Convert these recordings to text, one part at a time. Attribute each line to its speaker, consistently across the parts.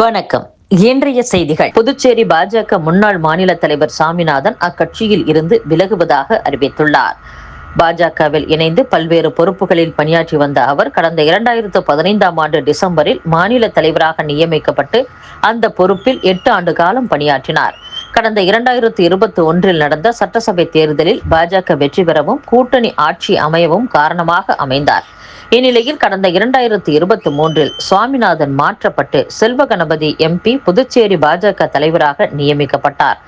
Speaker 1: வணக்கம். இன்றைய செய்திகள். புதுச்சேரி பாஜக முன்னாள் மாநில தலைவர் சாமிநாதன் அக்கட்சியில் இருந்து விலகுவதாக அறிவித்துள்ளார். பாஜகவில் இணைந்து பல்வேறு பொறுப்புகளில் பணியாற்றி வந்த அவர் கடந்த இரண்டாயிரத்து பதினைந்தாம் ஆண்டு டிசம்பரில் மாநில தலைவராக நியமிக்கப்பட்டு அந்த பொறுப்பில் எட்டு ஆண்டு காலம் பணியாற்றினார். கடந்த இரண்டாயிரத்து இருபத்தி ஒன்றில் நடந்த சட்டசபை தேர்தலில் பாஜக வெற்றி பெறவும் கூட்டணி ஆட்சி அமையவும் காரணமாக அமைந்தார். இந்நிலையில் கடந்த இரண்டாயிரத்தி இருபத்தி மூன்றில் சுவாமிநாதன் மாற்றப்பட்டு செல்வ கணபதி எம்பி புதுச்சேரி பாஜக தலைவராக நியமிக்கப்பட்டார்.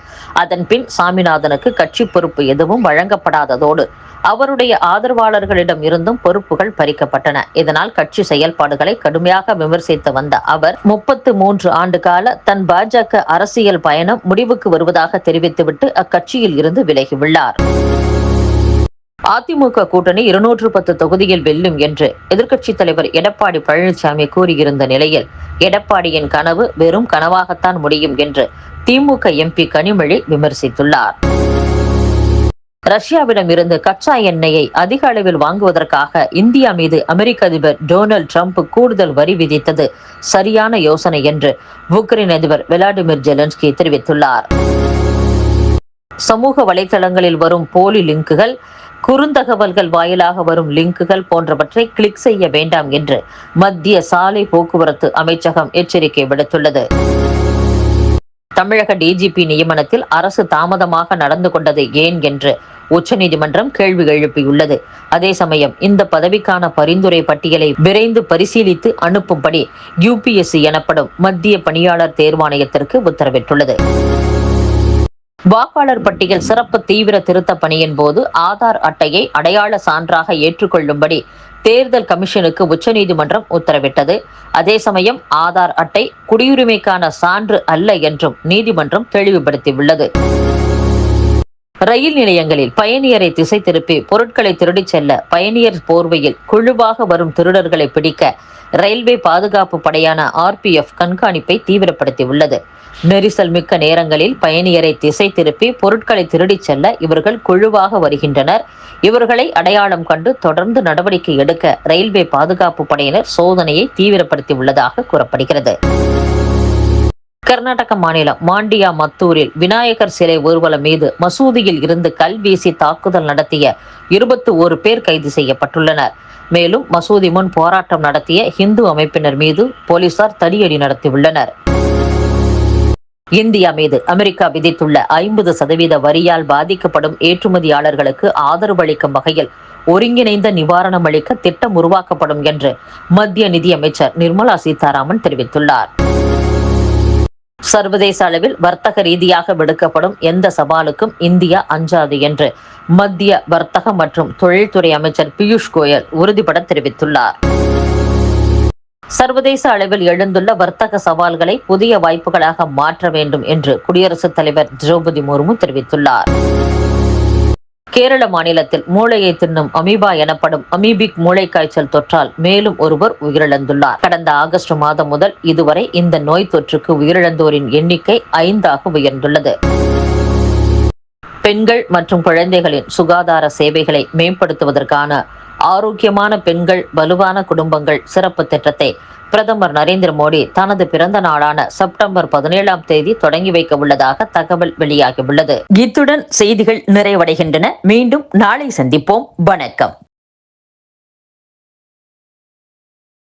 Speaker 1: அதன் பின் சாமிநாதனுக்கு கட்சி பொறுப்பு எதுவும் வழங்கப்படாததோடு அவருடைய ஆதரவாளர்களிடம் இருந்தும் பொறுப்புகள் பறிக்கப்பட்டன. இதனால் கட்சி செயல்பாடுகளை கடுமையாக விமர்சித்து வந்த அவர் முப்பத்து மூன்று ஆண்டு கால தன் பாஜக அரசியல் பயணம் முடிவுக்கு வருவதாக தெரிவித்துவிட்டு அக்கட்சியில் இருந்து விலகியுள்ளார் அதிமுக கூட்டணி இருநூற்று பத்து தொகுதியில் வெல்லும் என்று எதிர்க்கட்சித் தலைவர் எடப்பாடி பழனிசாமி கூறியிருந்த நிலையில் எடப்பாடியின் கனவு வெறும் கனவாகத்தான் முடியும் என்று திமுக எம்பி கனிமொழி விமர்சித்துள்ளார். ரஷ்யாவிடம் இருந்து கச்சா எண்ணெயை அதிக அளவில் வாங்குவதற்காக இந்தியா மீது அமெரிக்க அதிபர் டொனால்டு டிரம்ப் கூடுதல் வரி விதித்தது சரியான யோசனை என்று உக்ரைன் அதிபர் விளாடிமிர் ஜெலன்ஸ்கி தெரிவித்துள்ளார். சமூக வலைதளங்களில் வரும் போலி லிங்குகள் குறுந்தகவல்கள் வாயிலாக வரும் லிங்குகள் போன்றவற்றை கிளிக் செய்ய வேண்டாம் என்று மத்திய சாலை போக்குவரத்து அமைச்சகம் எச்சரிக்கை விடுத்துள்ளது. தமிழக டிஜிபி நியமனத்தில் அரசு தாமதமாக நடந்து கொண்டது ஏன் என்று உச்சநீதிமன்றம் கேள்வி எழுப்பியுள்ளது. அதே சமயம் இந்த பதவிக்கான பரிந்துரை பட்டியலை விரைந்து பரிசீலித்து அனுப்பும்படி யுபிஎஸ்சி எனப்படும் மத்திய பணியாளர் தேர்வாணையத்திற்கு உத்தரவிட்டுள்ளது. வாக்காளர் பட்டியல் சிறப்பு தீவிர திருத்த பணியின் போது ஆதார் அட்டையை அடையாள சான்றாக ஏற்றுக்கொள்ளும்படி தேர்தல் கமிஷனுக்கு உச்சநீதிமன்றம் உத்தரவிட்டது. அதே சமயம் ஆதார் அட்டை குடியுரிமைக்கான சான்று அல்ல என்றும் நீதிமன்றம் தெளிவுபடுத்தியுள்ளது. ரயில் நிலையங்களில் பயணியரை திசை திருப்பி பொருட்களை திருடிச் செல்ல பயணியர் போர்வையில் குழுவாக வரும் திருடர்களை பிடிக்க ரயில்வே பாதுகாப்பு படையான ஆர்பிஎஃப் கண்காணிப்பை தீவிரப்படுத்தியுள்ளது. நெரிசல் மிக்க நேரங்களில் பயணியரை திசை திருப்பி பொருட்களை திருடிச் செல்ல இவர்கள் குழுவாக வருகின்றனர். இவர்களை அடையாளம் கண்டு தொடர்ந்து நடவடிக்கை எடுக்க ரயில்வே பாதுகாப்பு படையினர் சோதனையை தீவிரப்படுத்தியுள்ளதாக கூறப்படுகிறது. கர்நாடக மாநிலம் மாண்டியா மத்தூரில் விநாயகர் சிலை ஊர்வலம் மீது மசூதியில் இருந்து கல் வீசி தாக்குதல் நடத்திய இருபத்தி ஒரு பேர் கைது செய்யப்பட்டுள்ளனர். மேலும் மசூதி முன் போராட்டம் நடத்திய ஹிந்து அமைப்பினர் மீது போலீசார் தடியடி நடத்தியுள்ளனர். இந்தியா மீது அமெரிக்கா விதித்துள்ள ஐம்பது சதவீத வரியால் பாதிக்கப்படும் ஏற்றுமதியாளர்களுக்கு ஆதரவு அளிக்கும் வகையில் ஒருங்கிணைந்த நிவாரணம் அளிக்க திட்டம் உருவாக்கப்படும் என்று மத்திய நிதியமைச்சர் நிர்மலா சீதாராமன் தெரிவித்துள்ளார். சர்வதேச அளவில் வர்த்தக ரீதியாக விடுக்கப்படும் எந்த சவாலுக்கும் இந்தியா அஞ்சாது என்று மத்திய வர்த்தக மற்றும் தொழில்துறை அமைச்சர் பியூஷ் கோயல் உறுதிபட தெரிவித்துள்ளார். சர்வதேச அளவில் எழுந்துள்ள வர்த்தக சவால்களை புதிய வாய்ப்புகளாக மாற்ற வேண்டும் என்று குடியரசுத் தலைவர் திரௌபதி முர்மு தெரிவித்துள்ளார். கேரள மாநிலத்தில் மூளையை தின்னும் அமீபா எனப்படும் அமீபிக் மூளை காய்ச்சல் தொற்றால் மேலும் ஒருவர் உயிரிழந்துள்ளார். கடந்த ஆகஸ்ட் மாதம் முதல் இதுவரை இந்த நோய் தொற்றுக்கு உயிரிழந்தோரின் எண்ணிக்கை ஐந்தாக உயர்ந்துள்ளது. பெண்கள் மற்றும் குழந்தைகளின் சுகாதார சேவைகளை மேம்படுத்துவதற்கான ஆரோக்கியமான பெண்கள் வலுவான குடும்பங்கள் சிறப்பு திட்டத்தை பிரதமர் நரேந்திர மோடி தனது பிறந்த நாளான செப்டம்பர் பதினேழாம் தேதி தொடங்கி வைக்க உள்ளதாக தகவல் வெளியாகியுள்ளது. இத்துடன் செய்திகள் நிறைவடைகின்றன. மீண்டும் நாளை சந்திப்போம். வணக்கம்.